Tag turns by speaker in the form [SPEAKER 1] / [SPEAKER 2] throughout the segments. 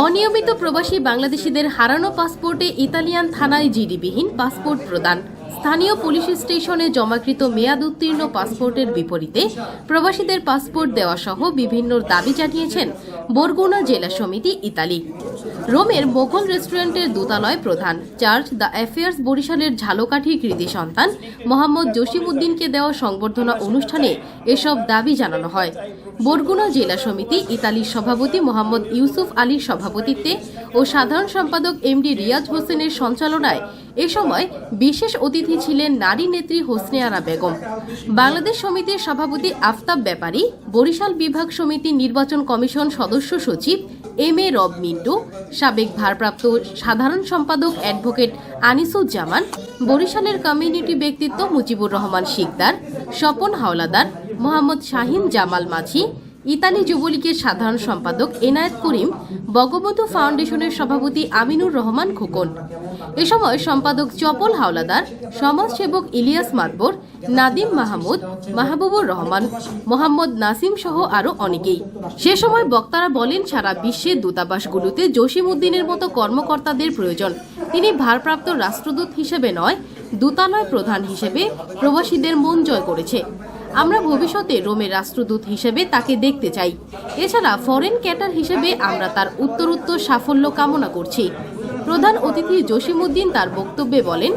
[SPEAKER 1] অনিয়মিত প্রবাসী বাংলাদেশিদের হারানো পাসপোর্টে ইতালিয়ান থানায় জিডিবিহীন পাসপোর্ট প্রদান। স্থানীয় পুলিশ স্টেশনে জমাকৃত মেয়াদ উত্তীর্ণ পাসপোর্টের বিপরীতে প্রবাসীদের পাসপোর্ট দেওয়া সহ বিভিন্ন দাবি জানিয়েছেন বরগুনা জেলা সমিতি ইতালি। রোমের মোঘল রেস্টুরেন্টের দোতালয় প্রধান, চার্চ দ্য অ্যাফেয়ার্স বরিশালের ঝালকাঠি কৃতি সন্তান, মোহাম্মদ জসিমুদ্দিনকে দেওয়া সংবর্ধনা অনুষ্ঠানে এসব দাবি জানানো হয়। বরগুনা জেলা সমিতি ইতালির সভাপতি মোহাম্মদ ইউসুফ আলীর সভাপতিত্বে ও সাধারণ সম্পাদক এমডি রিয়াজ হোসেনের সঞ্চালনায় এ সময় বিশেষ অতিথি ছিলেন নারী নেত্রী হোসনে আরা বেগম। বাংলাদেশ সমিতির সভাপতি আফতাব ব্যাপারী, বরিশাল বিভাগ সমিতির নির্বাচন কমিশন সদস্য সচিব এম এ রব মিন্টু, সাবেক ভারপ্রাপ্ত সাধারণ সম্পাদক অ্যাডভোকেট আনিসুজ্জামান, বরিশালের কমিউনিটি ব্যক্তিত্ব মুজিবুর রহমান শিকদার, স্বপন হাওলাদার, মোহাম্মদ শাহিন জামাল মাঝি ইতালি যুবলীগের সাধারণ সম্পাদক এনায়েত করিম, বঙ্গবন্ধু ফাউন্ডেশনের সভাপতি আমিনুর রহমান খোকন। এ সময় সম্পাদক চপল হাওলাদার, সমাজসেবক ইলিয়াস মাতবর, নাদিম মাহমুদ, মাহবুবুর রহমান, মোহাম্মদ নাসিম সহ আরও অনেকেই। সে সময় বক্তারা বলেন, সারা বিশ্বের দূতাবাসগুলোতে জসিম উদ্দিনের মতো কর্মকর্তাদের প্রয়োজন। তিনি ভারপ্রাপ্ত রাষ্ট্রদূত হিসেবে নয়, দূতালয় প্রধান হিসেবে প্রবাসীদের মন জয় করেছে। আমরা ভবিষ্যতে রোমের রাষ্ট্রদূত হিসেবে তাকে দেখতে চাই। এছাড়া ফরেন ক্যাটার হিসেবে আমরা তার উত্তরোত্তর সাফল্য কামনা করছি। প্রধান অতিথি জসিমুদ্দিন তার বক্তব্যে বলেন,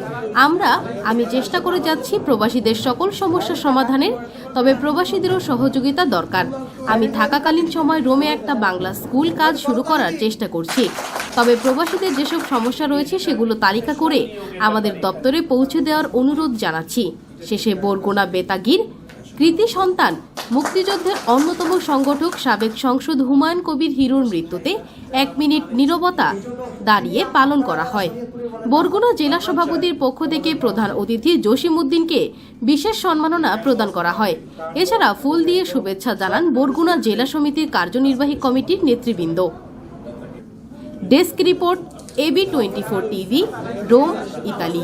[SPEAKER 1] আমরা, আমি চেষ্টা করে যাচ্ছি প্রবাসীদের সকল সমস্যা সমাধানের, তবে প্রবাসীদেরও সহযোগিতা দরকার। আমি থাকাকালীন সময় রোমে একটা বাংলা স্কুল কাজ শুরু করার চেষ্টা করছি। তবে প্রবাসীদের যেসব সমস্যা রয়েছে সেগুলো তালিকা করে আমাদের দপ্তরে পৌঁছে দেওয়ার অনুরোধ জানাচ্ছি। শেষে বরগুনা বেতাগির কৃতি সন্তান, মুক্তিযুদ্ধের অন্যতম সংগঠক সাবেক সংসদ হুমায়ুন কবির হিরোর মৃত্যুতে এক মিনিট নীরবতা দাঁড়িয়ে পালন করা হয়। বরগুনা জেলা সভাপতির পক্ষ থেকে প্রধান অতিথি জসিম উদ্দিনকে বিশেষ সম্মাননা প্রদান করা হয়। এছাড়া ফুল দিয়ে শুভেচ্ছা জানান বরগুনা জেলা সমিতির কার্যনির্বাহী কমিটির নেতৃবৃন্দ। Desk report A B twenty four TV Rome Italy.